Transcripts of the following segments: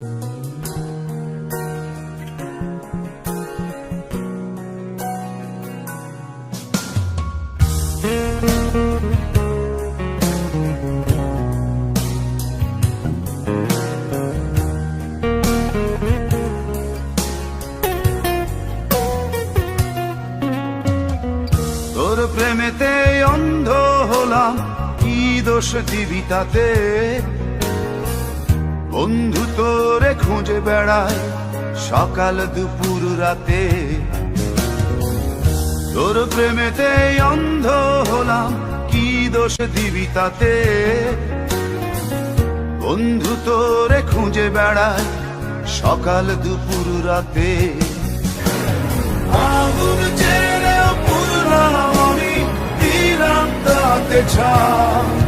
তোর প্রেমেতে অন্ধ হলাম কি দোষ তাতে? বন্ধু খুঁজে বেড়ায় সকাল দুপুর রাতে। তোর প্রেমেতে অন্ধ হলাম, কি দোষ দিবি তাতে? বন্ধু তোরে খুঁজে বেড়ায় সকাল দুপুর রাতে। আগুন আমি দিলাম তাতে ছাপ।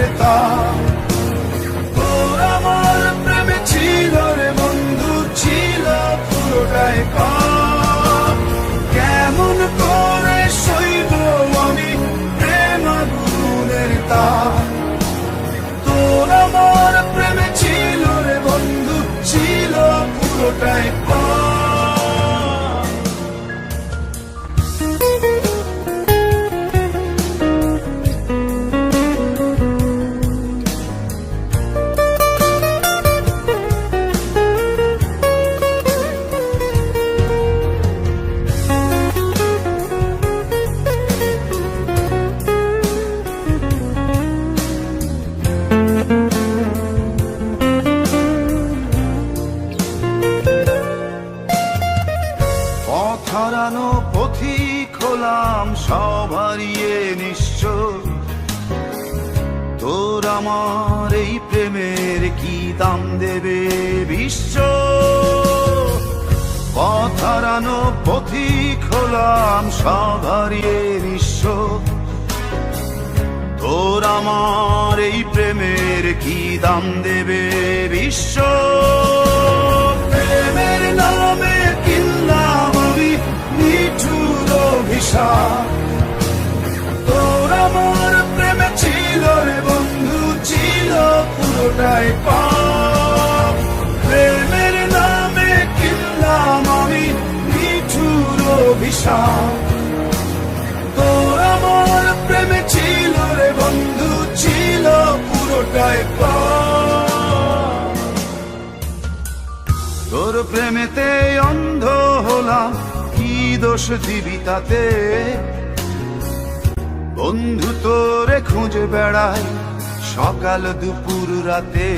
libertà আমার এই প্রেমের কি দাম দেবে বিশ্ব? পথ হারানো পথিক হলাম সব হারিয়ে নিঃস্ব তোর আমার এই প্রেমের কি দাম দেবে বিশ্ব? প্রেমের নামে কিনলাম আমি নিঠুর অভিশাপ। পুরোটাই প্রেমের নামে কিনলাম আমি নিঠুর অভিশাপ। তোর আমার প্রেমে ছিল রে বন্ধু, ছিল পুরোটাই পাপ। তোর প্রেমেতে অন্ধ হলাম, কি দোষ দিবি তাতে? বন্ধু তোরে খুঁজে বেড়ায় সকাল দুপুর রাতে